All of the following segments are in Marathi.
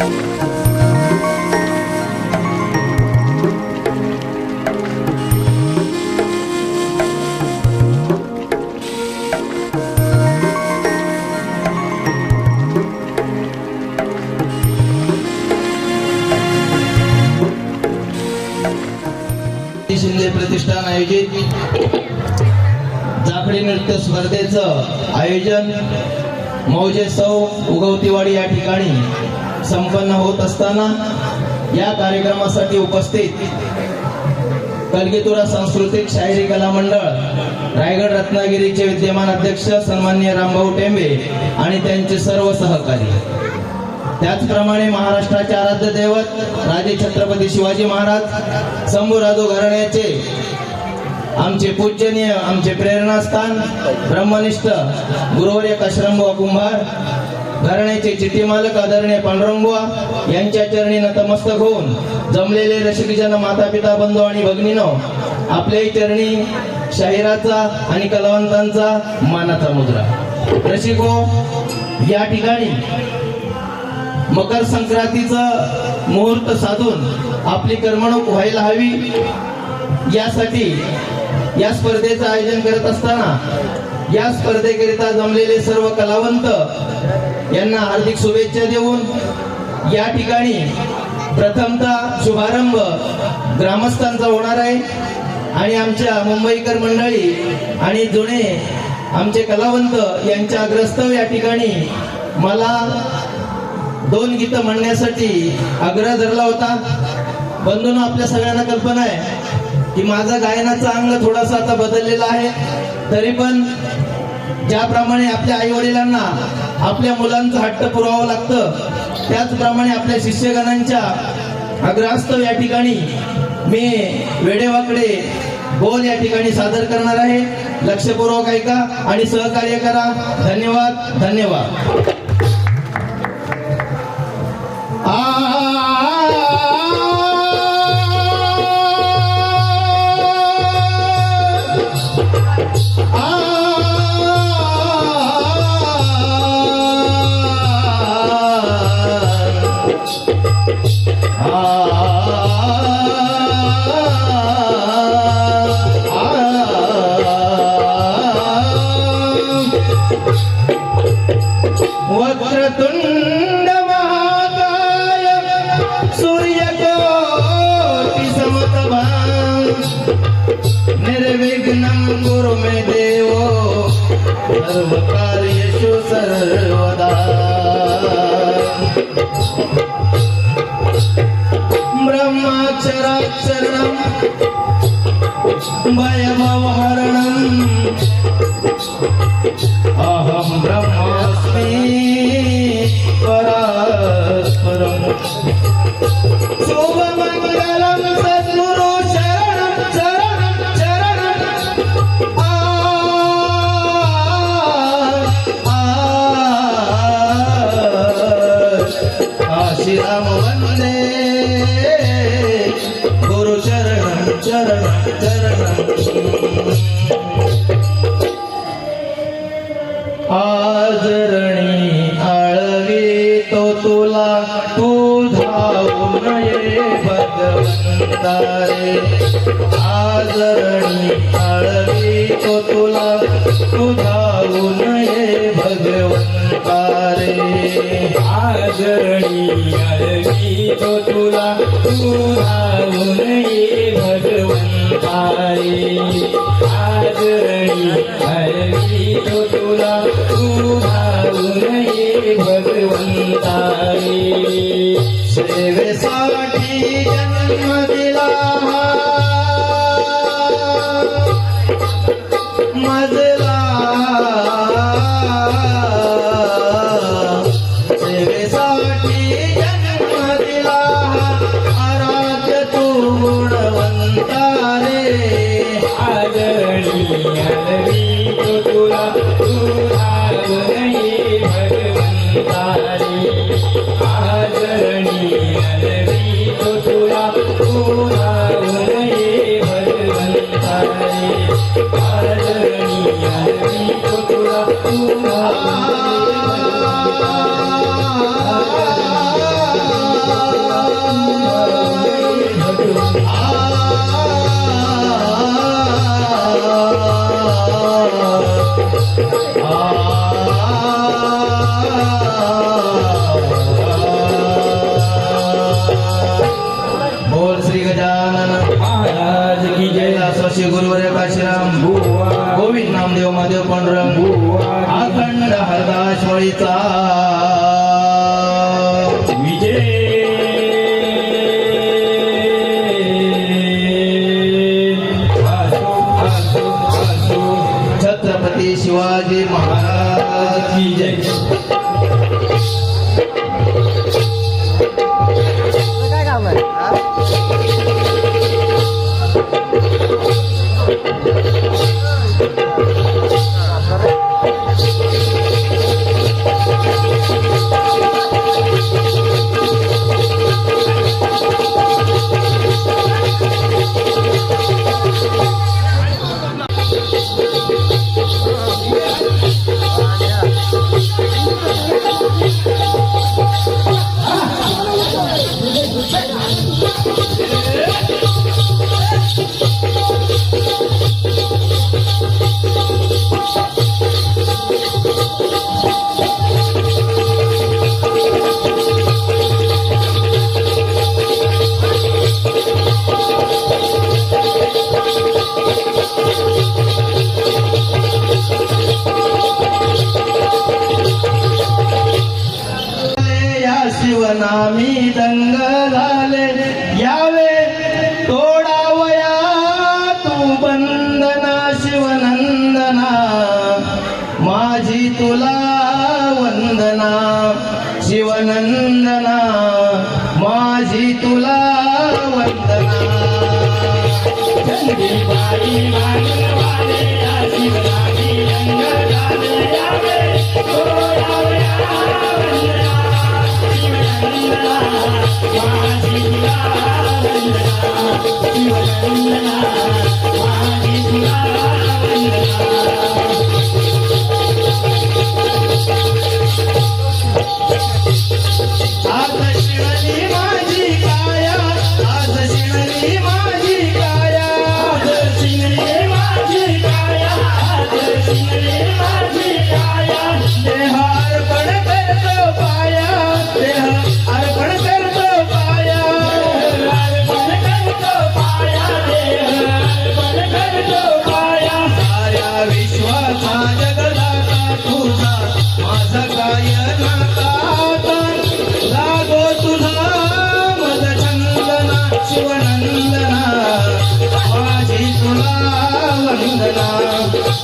शिंदे प्रतिष्ठान आयोजित. जाखडी नृत्य स्पर्धेचं आयोजन मौजे सौ उगवतीवाडी या ठिकाणी. संपन्न होत असताना या कार्यक्रमासाठी उपस्थित कलगीतुरा सांस्कृतिक शाहिरी कला मंडळ रायगड रत्नागिरीचे विद्यमान अध्यक्ष सन्मान्य रामभाऊ टेंबे आणि त्यांचे सर्व सहकारी. त्याचप्रमाणे महाराष्ट्राचे आराध्य दैवत राजे छत्रपती शिवाजी महाराज शंभूराजू घराण्याचे आमचे पूजनीय आमचे प्रेरणास्थान ब्रह्मनिष्ठ गुरुवर्य काश्रमबुवा कुंभार घराण्याचे चिठ्ठी मालक आदरणीय पांडुरंगुआ यांच्या चरणी नतमस्तक होऊन जमलेले रसिकजन माता पिता बंधू आणि भगिनीनो आपल्याही चरणी शाहिराचा आणि कलावंतांचा मानाचा मुद्रा. रसिको या ठिकाणी मकर संक्रांतीचं मुहूर्त साधून आपली करमणूक व्हायला हवी यासाठी या स्पर्धेचं आयोजन करत असताना या स्पर्धेकरिता जमलेले सर्व कलावंत यांना हार्दिक शुभेच्छा देऊन या ठिकाणी प्रथमतः शुभारंभ ग्रामस्थांचा होणार आहे. आणि आमच्या मुंबईकर मंडळी आणि जुने आमचे कलावंत यांच्या ग्रस्तव या ठिकाणी मला दोन गीतं म्हणण्यासाठी आग्रह धरला होता. बंधून आपल्या सगळ्यांना कल्पना आहे की माझा गायनाचा अंग थोडासा आता बदललेला आहे. तरी पण ज्याप्रमाणे आपल्या आई वडिलांना आपल्या मुलांचं हट्ट पुरवावं लागतं त्याचप्रमाणे आपल्या शिष्यगणांच्या आग्रहास्तव या ठिकाणी मी वेडेवाकडे बोल या ठिकाणी सादर करणार आहे. लक्षपूर्वक ऐका आणि सहकार्य करा. धन्यवाद धन्यवाद. वक्रतुंड महाकाय सूर्यकोटि समतभा निर्विघ्नं कुरु मे देवो सर्वकार्येषु सर्वदा। ब्रह्माक्षराक्षरणं आजरणी आळवी तो तुला तू धावू नये भगवंता रे आजरणी आळवी तो तुला तू धावू नये भगवंत पारे आदरणी आळवी तो तुला तू धावून ये भगवंता रे आदरणी आळवी तो तुला तू धावून ये भगवंता रे सेवेसाठी जन्म दिला मजला Oh,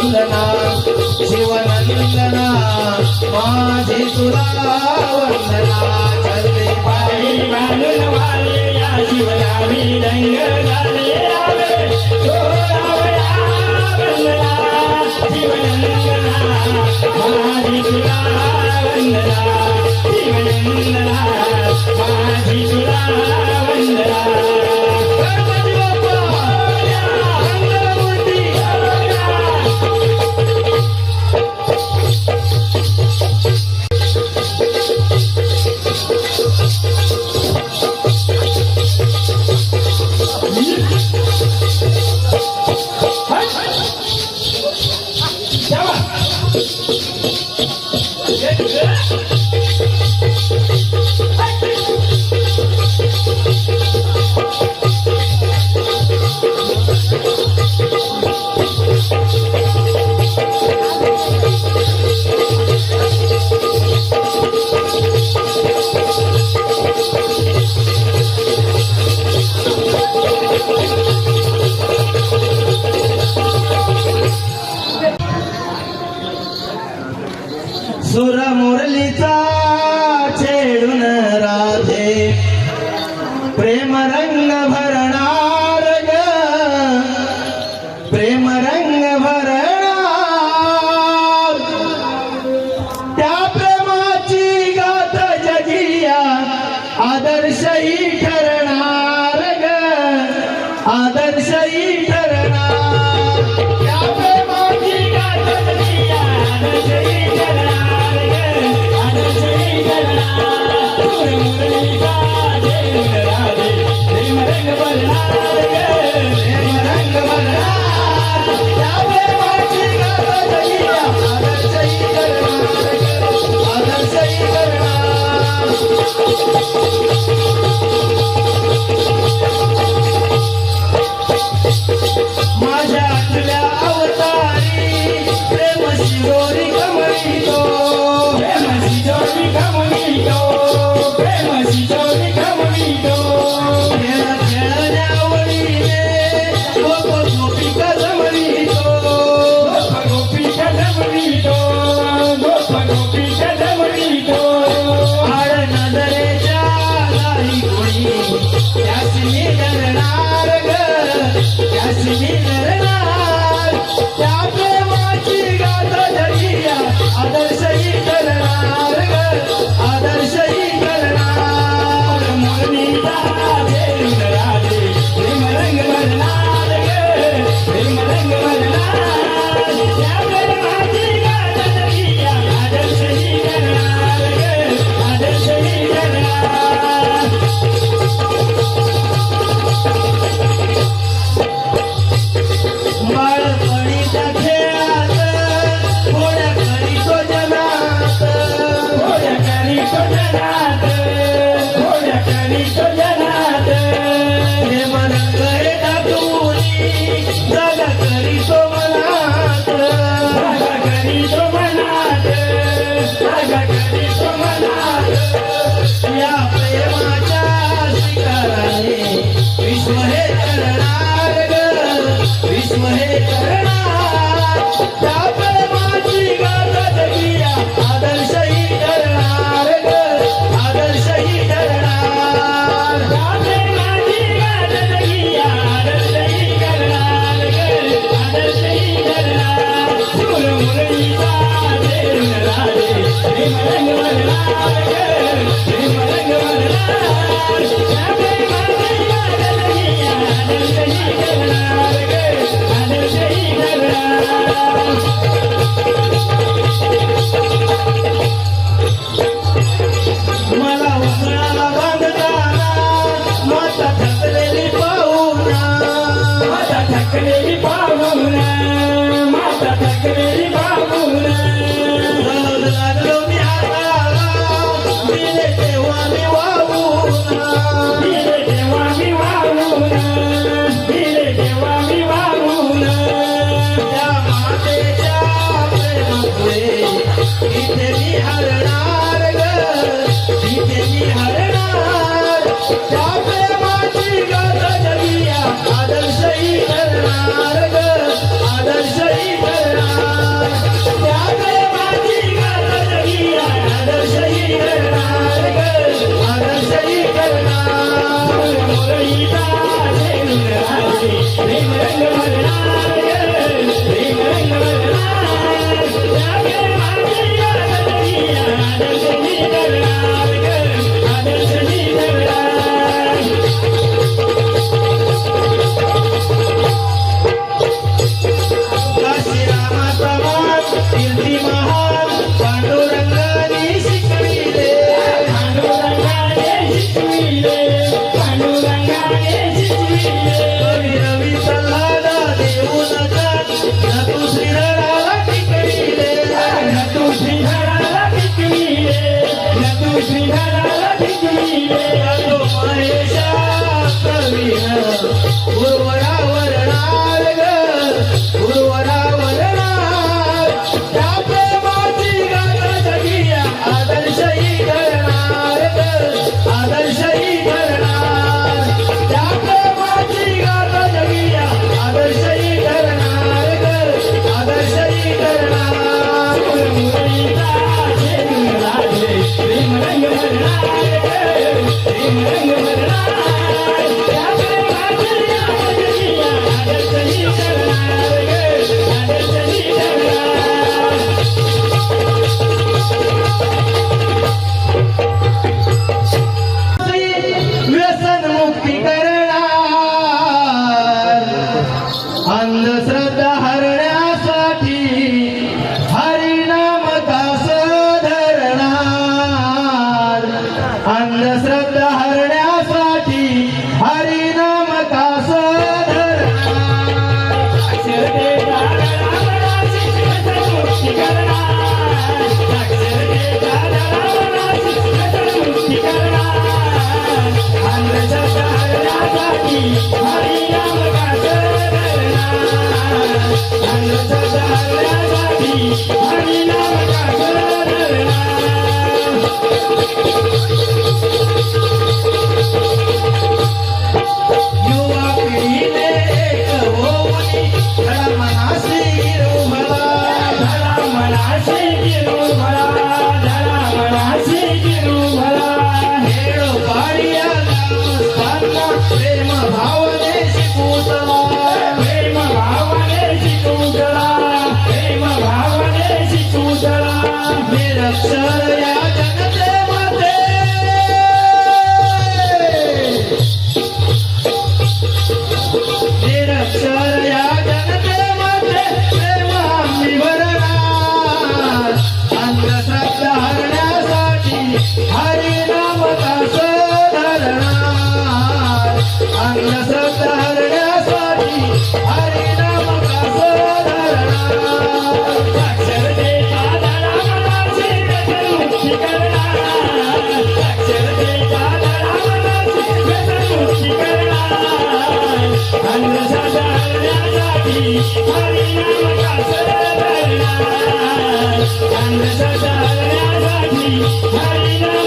वंदना शिवनंदना माझे तुला वंदना. चले पायी मानून वाले या शिवरामी रंग झाले रावे. शिवनंदना. ప్రేమరా Sua Vive, te voy a mi guabuna. Vive,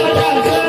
व्यसनाच्या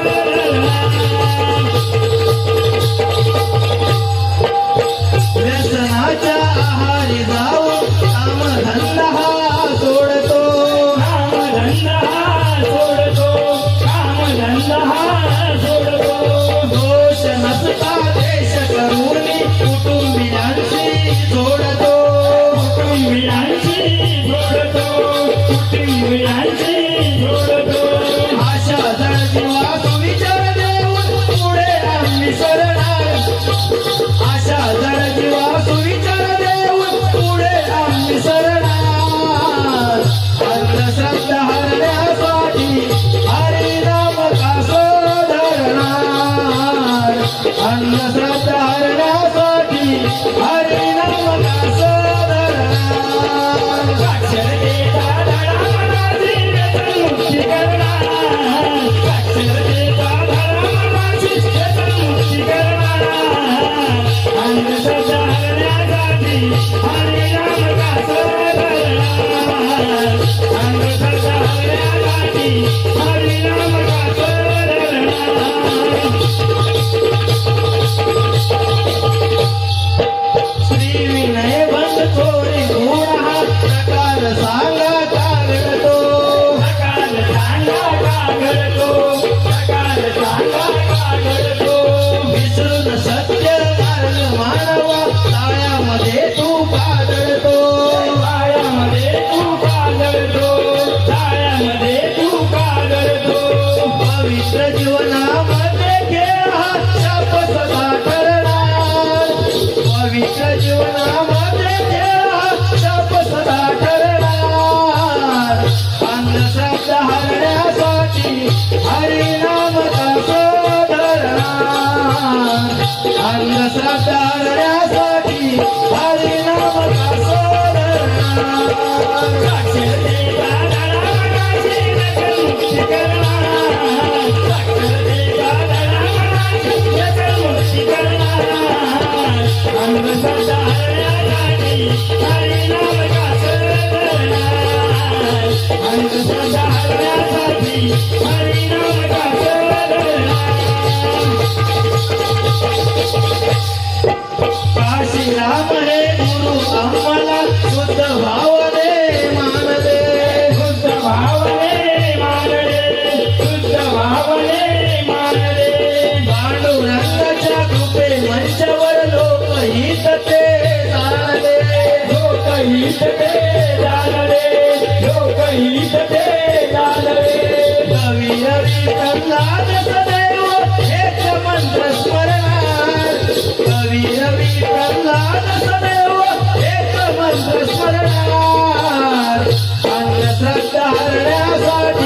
काशी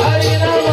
हरिनाम